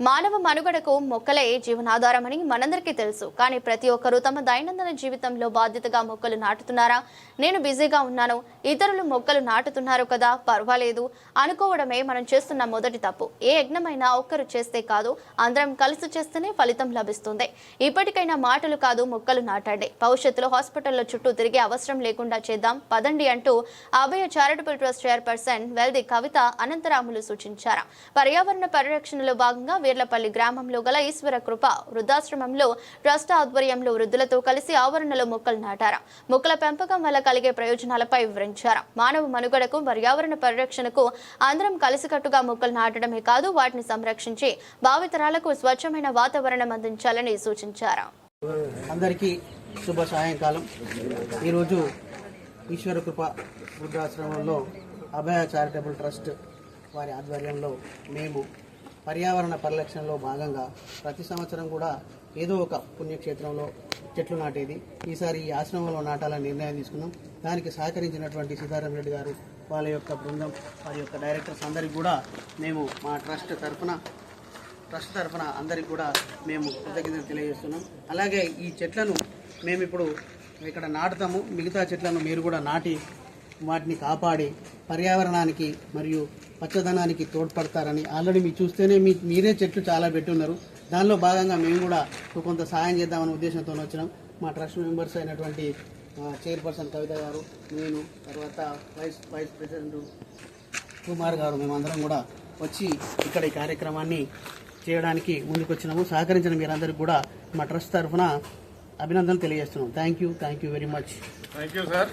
మానవ మనుగడకు మొక్కలే జీవనాధారమని మనందరికీ తెలుసు. కానీ ప్రతి ఒక్కరూ తమ దైనందిన జీవితంలో బాధ్యతగా మొక్కలు నాటుతున్నారా? నేను బిజీగా ఉన్నాను. ఇతరులు మొక్కలు నాటుతున్నారు కదా? పర్వాలేదు. అనుకోవడమే మనం చేస్తున్న మొదటి తప్పు. ఏ యజ్ఞమైనా ఒక్కరు చేస్తే కాదు అందరం కలిసి చేస్తేనే ఫలితం లభిస్తుంది. ఇప్పటికైనా మాటలు కాదు మొక్కలు నాటండి. భవిష్యత్తులో హాస్పిటల్లో చుట్టూ తిరిగే అవసరం లేకుండా చేద్దాం. పదండి అంటూ Abhaya charitable trust chairperson Veldi Kavitha Anantharamulu సూచించారు. పర్యావరణ పరిరక్షణలో భాగంగా వీర్లపల్లి గ్రామంలో గల ఈశ్వర కృప వృద్ధాశ్రమంలో ట్రస్ట్ ఆధ్వర్యంలో వృద్ధులతో కలిసి ఆవరణలో మొక్కలు నాటారు. మొక్కల పెంపకం వల్ల కలిగే ప్రయోజనాలపై వివరించారు. మానవ మనుగడకు పర్యావరణ పరిరక్షణకు అందరం కలిసికట్టుగా మొక్కలు నాటడమే కాదు వాటిని సంరక్షించి భావితరాలకు స్వచ్ఛమైన వాతావరణం అందించాలని సూచించారు. అందరికీ శుభ సాయంకాలం. ఈరోజు ఈశ్వర కృప వృద్ధాశ్రమంలో అభయ చారిటబుల్ ట్రస్ట్ వారి ఆధ్వర్యంలో మేము పర్యావరణ పరిరక్షణలో భాగంగా ప్రతి సంవత్సరం కూడా ఏదో ఒక పుణ్యక్షేత్రంలో చెట్లు నాటేది. ఈసారి ఈ ఆశ్రమంలో నాటాలని నిర్ణయం తీసుకున్నాం. దానికి సహకరించినటువంటి సీతారాం రెడ్డి గారు వాళ్ళ యొక్క బృందం వారి యొక్క డైరెక్టర్స్ అందరికీ కూడా మేము మా ట్రస్ట్ తరఫున ట్రస్ట్ తరఫున అందరికి కూడా మేము కృతజ్ఞతలు తెలియజేస్తున్నాం. అలాగే ఈ చెట్లను మేము ఇప్పుడు ఇక్కడ నాటుతాము. మిగతా చెట్లను మీరు కూడా నాటి వాటిని కాపాడి పర్యావరణానికి మరియు పచ్చదనానికి తోడ్పడతారని ఆల్రెడీ మీరు చూస్తేనే మీ మీరే చెట్లు చాలా పెట్టున్నారు దానిలో భాగంగా మేము కూడా కొంత సహాయం చేద్దామనే ఉద్దేశంతో వచ్చినాం. మా ట్రస్ట్ మెంబర్స్ అయినటువంటి చైర్పర్సన్ కవిత గారు నేను తర్వాత వైస్ వైస్ ప్రెసిడెంట్ కుమార్ గారు మేమందరం కూడా వచ్చి ఇక్కడ ఈ కార్యక్రమాన్ని చేయడానికి ముందుకొచ్చినాము. సహకరించిన మీరందరికీ కూడా మా ట్రస్ట్ తరఫున అభినందనలు తెలియజేస్తున్నాం. Thank you thank you very much thank you sir